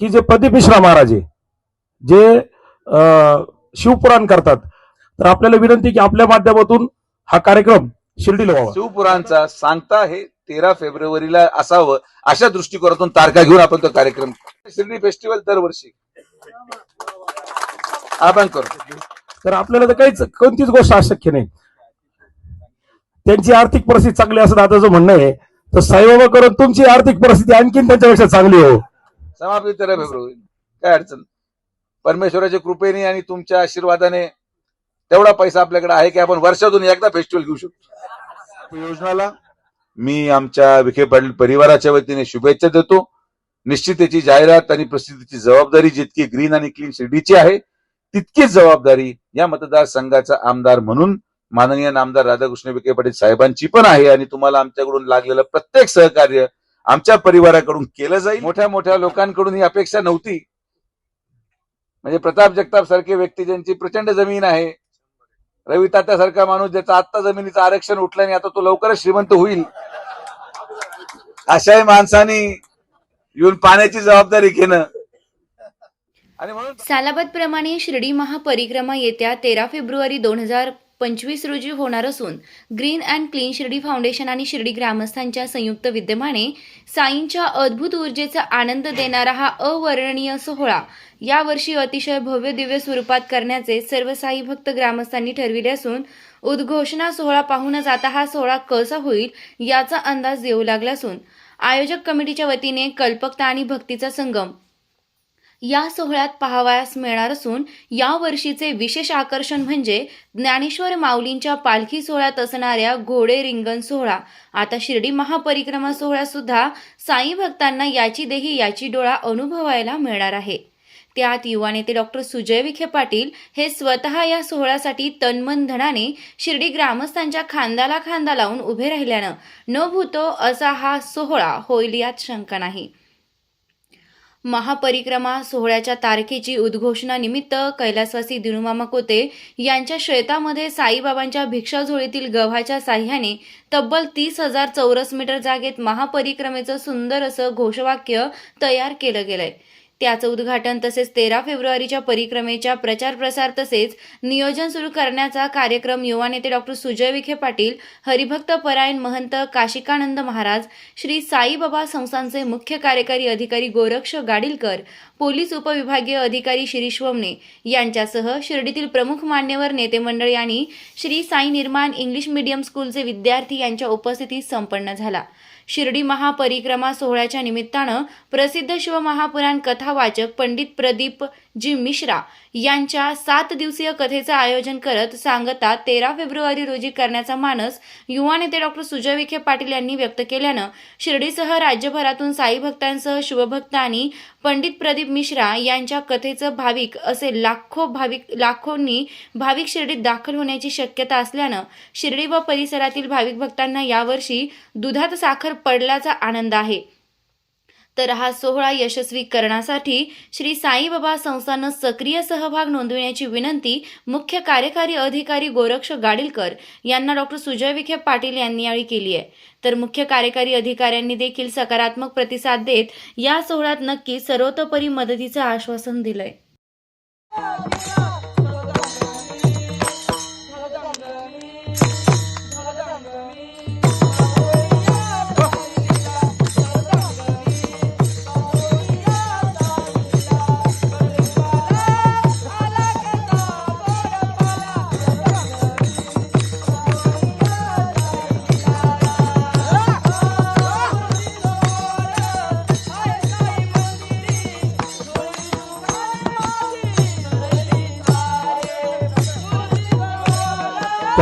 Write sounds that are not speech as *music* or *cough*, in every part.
की जे प्रदीप मिश्रा महाराज आहे जे शिवपुराण करतात तर आपल्याला विनंती की आपल्या माध्यमातून हा कार्यक्रम शिर्डीला व्हावा. शिवपुराणचा सांगता हे तेरा फेब्रुवारीला असावं अशा दृष्टिकोनातून तारखा घेऊन आपण तो कार्यक्रम शिर्डी फेस्टिवल दरवर्षी. आपण करू. तर आपल्याला तर काहीच कोणतीच गोष्ट अशक्य नाही. त्यांची आर्थिक परिस्थिती चांगली असं दादाचं म्हणणं आहे. तर साईबाबा करून तुमची आर्थिक परिस्थिती आणखीन त्यांच्यापेक्षा चांगली हो. समाप्ती तर फेब्रुवारी काय अडचण? परमेश्वराच्या कृपेने आणि तुमच्या आशीर्वादाने तेवढा पैसा आपल्याकडे आहे की आपण वर्षातून एकदा फेस्टिवल घेऊ शकतो. योजनाला मी आमच्या विखे पाटील परिवाराच्या वतीने शुभेच्छा देतो. निश्चित त्याची जाहिरात आणि प्रसिद्धीची जबाबदारी जितकी ग्रीन आणि क्लीन शिर्डीची आहे तितकीच जबाबदारी या मतदारसंघाचा आमदार म्हणून माननीय आमदार राधाकृष्ण विखे पाटील साहेबांची पण आहे आणि तुम्हाला आमच्याकडून लागलेलं प्रत्येक सहकार्य आमच्या परिवाराकडून केलं जाईल. मोठ्या मोठ्या लोकांकडून ही अपेक्षा नव्हती. म्हणजे प्रताप जगताप सारखे व्यक्ती ज्यांची प्रचंड जमीन आहे. रवी तात्यासारखा माणूस ज्याचं आत्ता जमिनीचं आरक्षण उठलं आणि आता तो लवकरच श्रीमंत होईल. अशाही माणसाने येऊन पाण्याची जबाबदारी घेणं. आणि म्हणून सालाबाद प्रमाणे शिर्डी महापरिक्रमा येत्या तेरा फेब्रुवारी दोन हजार पंचवीस रोजी होणार असून green and clean Shirdi foundation आणि शिर्डी ग्रामस्थांच्या संयुक्त विद्यमाने साईंच्या अद्भुत ऊर्जेचा आनंद देणारा हा अवर्णनीय सोहळा यावर्षी अतिशय भव्य दिव्य स्वरूपात करण्याचे सर्व साई भक्त ग्रामस्थांनी ठरविले असून उद्घोषणा सोहळा पाहूनच आता हा सोहळा कसा होईल याचा अंदाज येऊ लागला असून आयोजक कमिटीच्या वतीने कल्पकता आणि भक्तीचा संगम या सोहळ्यात पाहावयास मिळणार असून या वर्षीचे विशेष आकर्षण म्हणजे ज्ञानेश्वर माऊलींच्या पालखी सोहळ्यात असणाऱ्या घोडे रिंगण सोहळा. आता शिर्डी महापरिक्रमा सोहळ्यात सुद्धा साई भक्तांना याची देही याची डोळा अनुभवायला मिळणार आहे. त्यात युवा नेते डॉक्टर सुजय विखे पाटील हे स्वतः या सोहळ्यासाठी तन्मन धनाने शिर्डी ग्रामस्थांच्या खांद्याला खांदा लावून उभे राहिल्यानं न भूतो असा हा सोहळा होईल यात शंका नाही. महापरिक्रमा सोहळ्याच्या तारखेची उद्घोषणा निमित्त कैलासवासी दिनुमामा कोते यांच्या श्वेतामध्ये साईबाबांच्या भिक्षाझोळीतील गव्हाच्या साह्याने तब्बल तीस हजार चौरस मीटर जागेत महापरिक्रमेचं सुंदर असं घोषवाक्य तयार केलं गेलंय. त्याचं उद्घाटन तसेच तेरा फेब्रुवारीच्या परिक्रमेच्या प्रचार प्रसार तसेच नियोजन सुरू करण्याचा कार्यक्रम युवा नेते डॉक्टर सुजय विखे पाटील हरिभक्त परायण महंत काशिकानंद महाराज श्री साईबाबा संस्थांचे मुख्य कार्यकारी अधिकारी गोरक्ष गाडीलकर पोलीस उपविभागीय अधिकारी श्री वमने यांच्यासह शिर्डीतील प्रमुख मान्यवर नेते मंडळ यांनी श्री साई निर्माण इंग्लिश मीडियम स्कूलचे विद्यार्थी यांच्या उपस्थितीत संपन्न झाला. शिर्डी महापरिक्रमा सोहळ्याच्या निमित्तानं प्रसिद्ध शिवमहापुराण कथावाचक पंडित प्रदीप जी मिश्रा यांच्या सात दिवसीय कथेचं आयोजन करत सांगता तेरा फेब्रुवारी रोजी करण्याचा मानस युवा नेते डॉक्टर सुजय विखे पाटील यांनी व्यक्त केल्यानं शिर्डीसह राज्यभरातून साई भक्तांसह शिवभक्त आणि पंडित प्रदीप मिश्रा यांच्या कथेचं भाविक असे लाखो भाविक लाखोंनी भाविक शिर्डीत दाखल होण्याची शक्यता असल्यानं शिर्डी व परिसरातील भाविक भक्तांना यावर्षी दुधात साखर पडल्याचा आनंद आहे. तर हा सोहळा यशस्वी करण्यासाठी श्री साईबाबा संस्थानं सक्रिय सहभाग नोंदविण्याची विनंती मुख्य कार्यकारी अधिकारी गोरक्ष गाडीलकर यांना डॉक्टर सुजय विखे पाटील यांनी यावेळी केली आहे. तर मुख्य कार्यकारी अधिकाऱ्यांनी देखील सकारात्मक प्रतिसाद देत या सोहळ्यात नक्की सर्वतोपरी मदतीचं आश्वासन दिलंय.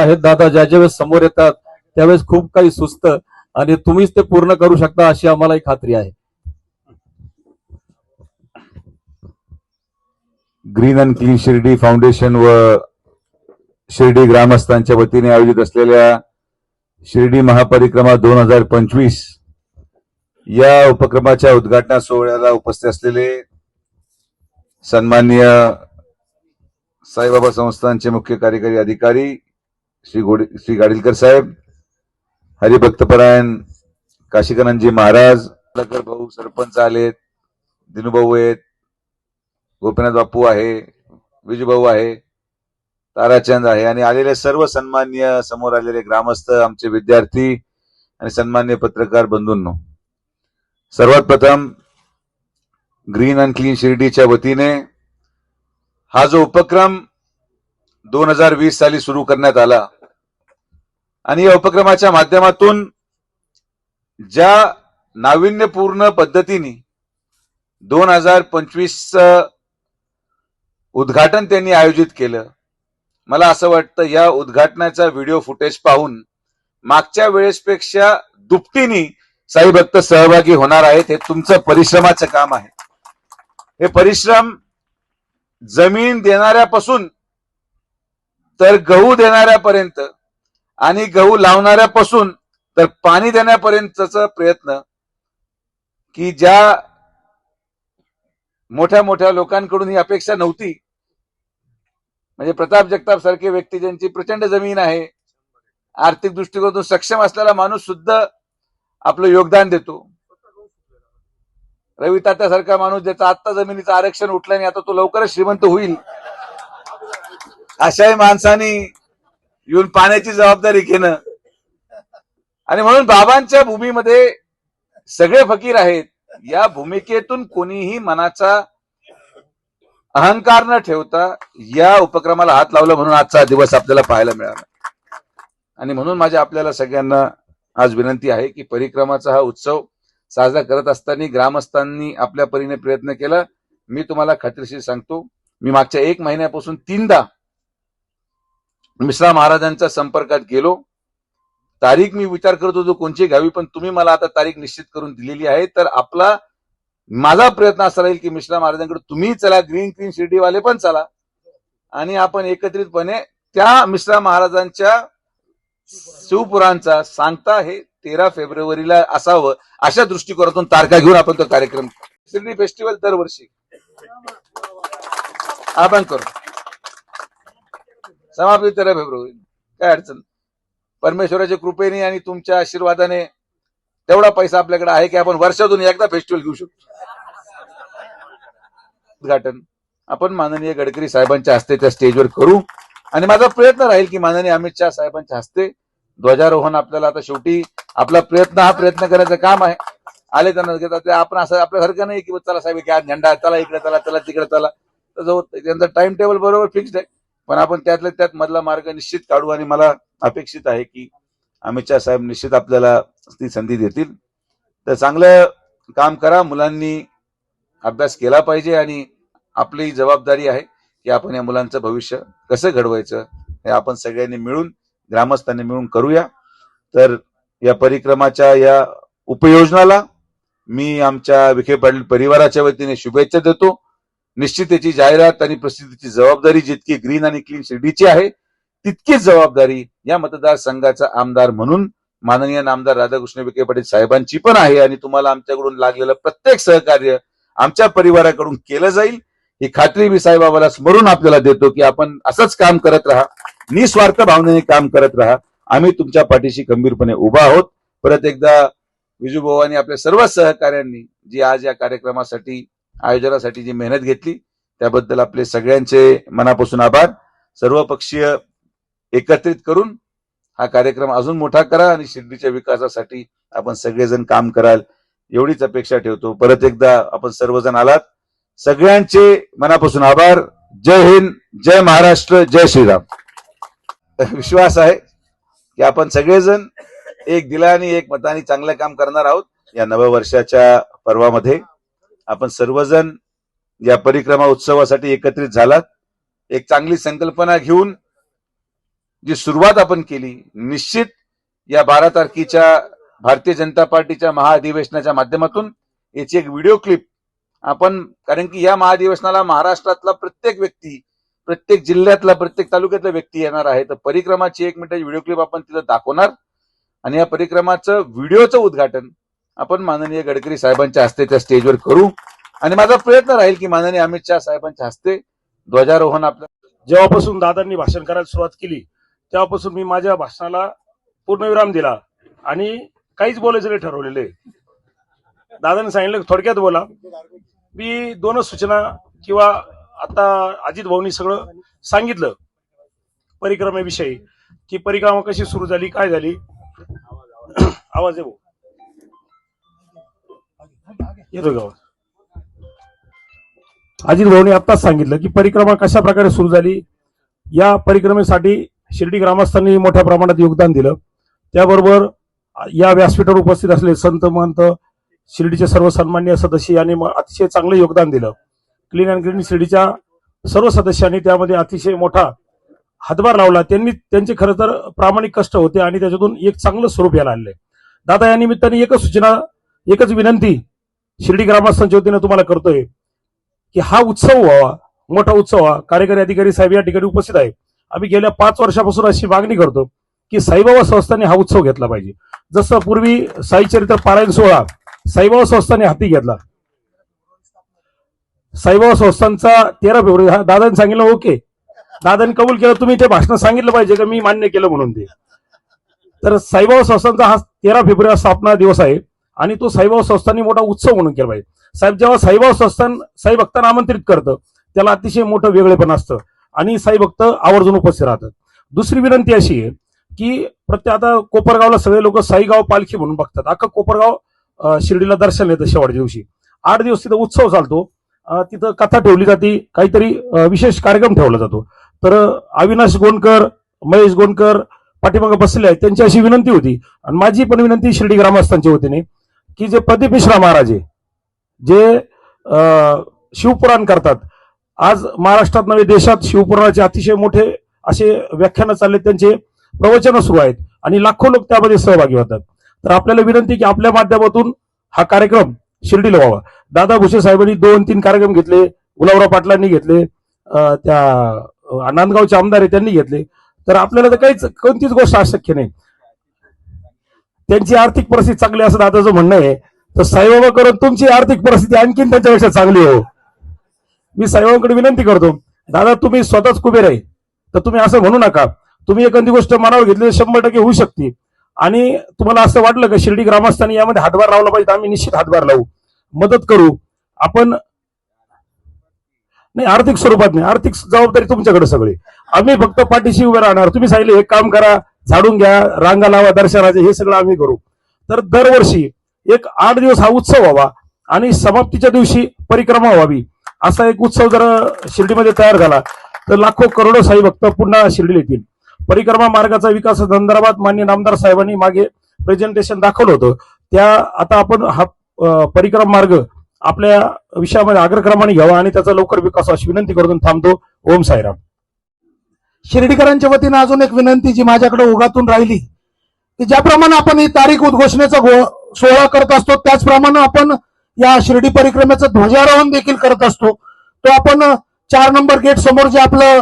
आहेत दादा ज्या ज्यावेळेस समोर येतात त्यावेळेस खूप काही सुस्त आणि तुम्हीच ते पूर्ण करू शकता अशी आम्हालाही खात्री आहे. Green and clean Shirdi foundation व शिर्डी ग्रामस्थांच्या वतीने आयोजित असलेल्या शिर्डी महापरिक्रमा दोन हजार पंचवीस या उपक्रमाच्या उद्घाटना सोहळ्याला उपस्थित असलेले सन्माननीय साईबाबा संस्थांचे मुख्य कार्यकारी अधिकारी श्री गोडी श्री गाडीलकर साहेब हरिभक्तपरायण काशीकरांजी महाराज भाऊ सरपंच आलेत दिनूभाऊ आहेत गोपीनाथ बापू आहे विजूभाऊ आहे ताराचंद आहे आणि आलेले सर्व सन्मान्य समोर आलेले ग्रामस्थ आमचे विद्यार्थी आणि सन्मान्य पत्रकार बंधूंनो. सर्वात प्रथम ग्रीन अँड क्लीन शिर्डीच्या वतीने हा जो उपक्रम दोन हजार वीस साली सुरू करण्यात आला. आणि या उपक्रमाच्या माध्यमातून ज्या नाविन्यपूर्ण पद्धतीने दोन हजार पंचवीस उद्घाटन त्यांनी आयोजित केलं मला असं वाटतं या उद्घाटनाचा व्हिडिओ फुटेज पाहून मागच्या वेळेसपेक्षा दुपटीने साई भक्त सहभागी होणार आहेत हे तुमचं परिश्रमाचं काम आहे. हे परिश्रम जमीन देणाऱ्यापासून तर गहू देणाऱ्यापर्यंत आणि गहू लावणाऱ्यापासून तर पाणी देण्यापर्यंतचा प्रयत्न की ज्या मोठ्या मोठ्या लोकांकडून ही अपेक्षा नव्हती. म्हणजे प्रताप जगताप सारखे व्यक्ती ज्यांची प्रचंड जमीन आहे आर्थिक दृष्टिकोनातून सक्षम असलेला माणूस सुद्धा आपलं योगदान देतो. रवी तात्यासारखा माणूस ज्याचा आत्ता जमिनीचं आरक्षण उठलं आणि आता तो लवकरच श्रीमंत होईल अशाही माणसानी येऊन पाण्याची जबाबदारी घेणं. आणि म्हणून बाबांच्या भूमीमध्ये सगळे फकीर आहेत. या भूमिकेतून कोणीही मनाचा अहंकार न ठेवता या उपक्रमाला हात लावला म्हणून आजचा दिवस आपल्याला पाहायला मिळाला. आणि म्हणून माझ्या आपल्याला सगळ्यांना आज विनंती आहे की परिक्रमाचा हा उत्सव साजरा करत असताना ग्रामस्थांनी आपल्या परीने प्रयत्न केला. मी तुम्हाला खात्रीशीर सांगतो मी मागच्या एक महिन्यापासून तीनदा मिश्रा महाराजांच्या संपर्कात गेलो. तारीख मी विचार करत होतो कोणची घ्यावी पण तुम्ही मला आता तारीख निश्चित करून दिलेली आहे. तर आपला माझा प्रयत्न असा राहील की मिश्रा महाराजांकडे तुम्ही चला ग्रीन क्रीन शिर्डीवाले पण चला. आणि आपण एकत्रितपणे त्या मिश्रा महाराजांच्या शिवपुरांचा सांगता हे तेरा फेब्रुवारीला असावं अशा दृष्टिकोनातून तारखा घेऊन आपण तो कार्यक्रम शिर्डी फेस्टिवल दरवर्षी. आपण करू. समाप्ती तेरा फेब्रुवारी काय अडचण? परमेश्वराच्या कृपेने आणि तुमच्या आशीर्वादाने तेवढा पैसा आपल्याकडे आहे की आपण वर्षातून एकदा फेस्टिवल घेऊ शकतो. उद्घाटन. आपण माननीय गडकरी साहेबांच्या हस्ते त्या स्टेजवर करू. आणि माझा प्रयत्न राहील की माननीय अमित शहा साहेबांच्या हस्ते ध्वजारोहण आपल्याला आता शेवटी आपला प्रयत्न हा प्रयत्न करायचं काम आहे. आले त्यांना आपण असं आपल्यासारखं नाही की चला साहेब की आज झेंडा चला इकडे चला चला तिकडे चला. तसं होत नाही. टाइम टेबल बरोबर फिक्स्ड आहे. पण आपण त्यातल्या त्यात मधला मार्ग निश्चित काढू आणि मला अपेक्षित आहे की अमित शहा साहेब निश्चित आपल्याला ती संधी देतील. तर चांगलं काम करा मुलांनी अभ्यास केला पाहिजे आणि आपली जबाबदारी आहे की आपण या मुलांचं भविष्य कसं घडवायचं हे आपण सगळ्यांनी मिळून ग्रामस्थांनी मिळून करूया. तर या परिक्रमाच्या या उपयोजनाला मी आमच्या विखे पाटील परिवाराच्या वतीने शुभेच्छा देतो. निश्चिततेची जाहिरात आणि प्रसिद्धीची जबाबदारी जितकी ग्रीन आणि क्लीन शिर्डीची आहे तितकीच जबाबदारी या मतदारसंघाचा आमदार म्हणून माननीय आमदार राधाकृष्ण विखे पाटील साहेबांची पण आहे आणि तुम्हाला आमच्याकडून लागलेलं प्रत्येक सहकार्य आमच्या परिवाराकडून केलं जाईल. ही खात्री मी साईबाबाला स्मरून आपल्याला देतो की आपण असंच काम करत राहा निस्वार्थ भावनेने काम करत राहा. आम्ही तुमच्या पाठीशी खंबीरपणे उभा आहोत. परत एकदा विजूभाऊ आणि आपल्या सर्व सहकाऱ्यांनी जी आज या कार्यक्रमासाठी आयोजनासाठी जी मेहनत घेतली त्याबद्दल आपले सगळ्यांचे मनापासून आभार. सर्व पक्षीय एकत्रित करून हा कार्यक्रम अजून मोठा करा आणि शिर्डीच्या विकासासाठी आपण सगळेजण काम कराल एवढीच अपेक्षा ठेवतो. परत एकदा आपण सर्वजण आलात. सगळ्यांचे मनापासून आभार. जय हिंद जय महाराष्ट्र जय श्रीराम. विश्वास आहे की आपण सगळेजण एक दिलाने एक मताने चांगलं काम करणार आहोत या नववर्षाच्या पर्वामध्ये. आपण सर्वजण या परिक्रमा उत्सवासाठी एकत्रित झालात. एक चांगली संकल्पना घेऊन जी सुरुवात आपण केली निश्चित या बारा तारखेच्या भारतीय जनता पार्टीच्या महाअधिवेशनाच्या माध्यमातून याची एक व्हिडिओ क्लिप आपण कारण की या महाअधिवेशनाला महाराष्ट्रातला प्रत्येक व्यक्ती प्रत्येक जिल्ह्यातला प्रत्येक तालुक्यातला व्यक्ती येणार आहे. तर परिक्रमाची एक मिनिटाची व्हिडिओ क्लिप आपण तिथं दाखवणार. आणि या परिक्रमाचं व्हिडिओचं उद्घाटन आपण माननीय गडकरी साहेबांच्या हस्ते त्या स्टेजवर करू. आणि माझा प्रयत्न राहील की माननीय अमित शहा साहेबांच्या हस्ते ध्वजारोहण आपल्या जेव्हापासून दादांनी भाषण करायला सुरुवात केली तेव्हापासून मी माझ्या भाषणाला पूर्णविराम दिला आणि काहीच बोलायचं नाही ठरवलेले. दादांनी दादाने सांगितलं थोडक्यात बोला. मी दोनच सूचना किंवा आता अजित भाऊनी सगळं सांगितलं परिक्रमेविषयी की परिक्रमा कशी सुरू झाली काय झाली? *clears throat* आवाज आहे भाऊ. येतो गावात अजित भाऊनी आत्ताच सांगितलं की परिक्रमा कशा प्रकारे सुरू झाली? या परिक्रमेसाठी शिर्डी ग्रामस्थांनी मोठ्या प्रमाणात योगदान दिलं. त्याबरोबर या व्यासपीठावर उपस्थित असलेले संत महंत शिर्डीचे सर्व सन्मान्य सदस्य यांनी अतिशय चांगलं योगदान दिलं. क्लीन अँड ग्रीन शिर्डीच्या सर्व सदस्यांनी त्यामध्ये अतिशय मोठा हातभार लावला. त्यांनी त्यांचे खरं तर प्रामाणिक कष्ट होते आणि त्याच्यातून एक चांगलं स्वरूप यायला आणले दादा या निमित्ताने एकच सूचना एकच विनंती शिर्डी ग्रामस्थांच्या वतीनं तुम्हाला करतोय की हा उत्सव व्हावा मोठा उत्सव हा कार्यकारी अधिकारी साहेब या ठिकाणी उपस्थित आहे आम्ही गेल्या पाच वर्षापासून अशी मागणी करतो की साईबाबा संस्थांनी हा उत्सव घेतला पाहिजे. जसं पूर्वी साईचरित्र पारायण सोहळा साईबाबा संस्थांनी हाती घेतला. साईबाबा संस्थांचा तेरा फेब्रुवारी हा दादांनी सांगितलं ओके. दादाने कबूल केलं तुम्ही ते भाषण सांगितलं पाहिजे का? मी मान्य केलं म्हणून ते तर साईबाबा संस्थांचा हा तेरा फेब्रुवारी स्थापना दिवस आहे. आणि तो साईबाबा संस्थांनी मोठा उत्सव म्हणून केला पाहिजे. साहेब जेव्हा साईबाबा संस्थान साई भक्तांना आमंत्रित करतं त्याला अतिशय मोठं वेगळेपण असतं आणि साई भक्त आवर्जून उपस्थित राहतात. दुसरी विनंती अशी आहे की प्रत्येक आता कोपरगावला सगळे लोक साईगाव पालखी म्हणून बघतात. अख्खं कोपरगाव शिर्डीला दर्शन येतं शेवटच्या दिवशी. आठ दिवस तिथं उत्सव चालतो. तिथं कथा ठेवली जाते काहीतरी विशेष कार्यक्रम ठेवला जातो. तर अविनाश गोंडकर महेश गोंडकर पाठीमागे बसले आहेत त्यांची अशी विनंती होती. आणि माझी पण विनंती शिर्डी ग्रामस्थांच्या वतीने की जे प्रदीप मिश्रा महाराज आहे जे शिवपुराण करतात. आज महाराष्ट्रात नव्हे देशात शिवपुराणाचे अतिशय मोठे असे व्याख्यानं चालले त्यांचे प्रवचनं सुरू आहेत आणि लाखो लोक त्यामध्ये सहभागी होतात. तर आपल्याला विनंती की आपल्या माध्यमातून हा कार्यक्रम शिर्डीला व्हावा. दादा भुसे साहेबांनी दोन तीन कार्यक्रम घेतले गुलाबराव पाटलांनी घेतले त्या नांदगावचे आमदार आहे त्यांनी घेतले. तर आपल्याला तर काहीच कोणतीच गोष्ट अशक्य नाही. त्यांची आर्थिक परिस्थिती चांगली असं दादाचं म्हणणं आहे. तर साईबाबा करून तुमची आर्थिक परिस्थिती आणखीन त्यांच्यापेक्षा चांगली हो. मी साईबाबांकडे विनंती करतो दादा तुम्ही स्वतःच कुबेर आहे. तर तुम्ही असं म्हणू नका. तुम्ही एखादी गोष्ट मनावर घेतली तर शंभर टक्के होऊ शकते. आणि तुम्हाला असं वाटलं का शिर्डी ग्रामस्थांनी यामध्ये हातभार लावला पाहिजे तर आम्ही निश्चित हातभार लावू. मदत करू. आपण नाही आर्थिक स्वरूपात नाही. आर्थिक जबाबदारी तुमच्याकडे सगळी. आम्ही फक्त पाठीशी उभे राहणार. तुम्ही सांगितले एक काम करा. झाडून घ्या रांगा लावा दर्शनाचे हे सगळं आम्ही करू. तर दरवर्षी एक आठ दिवस हा उत्सव व्हावा आणि समाप्तीच्या दिवशी परिक्रमा व्हावी. असा एक उत्सव जर शिर्डीमध्ये तयार झाला तर लाखो करोडो साई भक्त पुन्हा शिर्डीला येतील. परिक्रमा मार्गाचा विकास संदर्भात मान्य नामदार साहेबांनी मागे प्रेझेंटेशन दाखवलं होतं. त्या आता आपण हा परिक्रम परिक्रमा मार्ग आपल्या विषयामध्ये अग्रक्रमाने घ्यावा आणि त्याचा लवकर विकास अशी विनंती करून थांबतो. ओम साईराम. शिर्डीकरांच्या वतीनं अजून एक विनंती जी माझ्याकडे ओघातून राहिली की ज्याप्रमाणे आपण ही तारीख उद्घोषणेचा सोहळा करत असतो त्याचप्रमाणे आपण या शिर्डी परिक्रमेचं ध्वजारोहण देखील करत असतो. तो आपण चार नंबर गेट समोर जे आपलं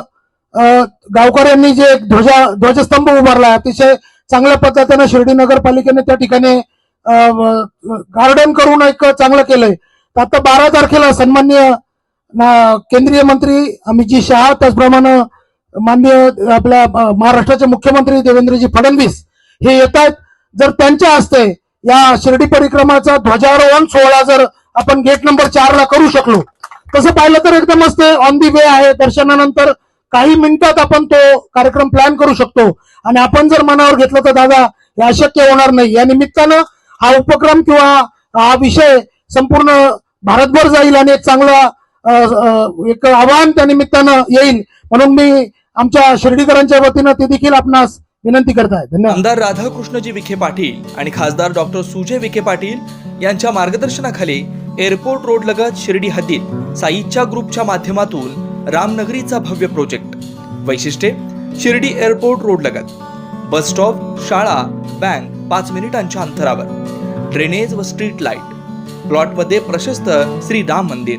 गावकऱ्यांनी जे एक ध्वजा ध्वजस्तंभ उभारला अतिशय चांगल्या पद्धतीनं शिर्डी नगरपालिकेने त्या ठिकाणी गार्डन करून एक चांगलं केलंय. तर आता बारा तारखेला सन्मान्य केंद्रीय मंत्री अमितजी शहा त्याचप्रमाणे माननीय आपल्या महाराष्ट्राचे मुख्यमंत्री देवेंद्रजी फडणवीस हे येत आहेत जर त्यांच्या हस्ते या शिर्डी परिक्रमाचा ध्वजारोहण सोहळा जर आपण गेट नंबर चार ला करू शकलो तसं पाहिलं तर एकदम असते ऑन दी वे आहे दर्शनानंतर. काही मिनिटात आपण तो कार्यक्रम प्लॅन करू शकतो. आणि आपण जर मनावर घेतलं तर दादा हे अशक्य होणार नाही. या निमित्तानं हा उपक्रम किंवा हा विषय संपूर्ण भारतभर जाईल आणि एक चांगला एक आव्हान त्या निमित्तानं येईल. म्हणून मी आमच्या शिर्डीकरांच्या वतीनं ते देखील आपणास विनंती करत आहे धन्यवाद. आमदार राधाकृष्णजी विखे पाटील आणि खासदार डॉक्टर सुजय विखे पाटील यांच्या मार्गदर्शनाखाली एअरपोर्ट रोड लगत शिर्डी हद्दीत साईच्या ग्रुपच्या माध्यमातून रामनगरीचा भव्य प्रोजेक्ट. वैशिष्ट्ये शिर्डी एअरपोर्ट रोड लगत. बस स्टॉप शाळा बँक पाच मिनिटांच्या अंतरावर. ड्रेनेज व स्ट्रीट लाइट. प्लॉटमध्ये प्रशस्त श्री राम मंदिर.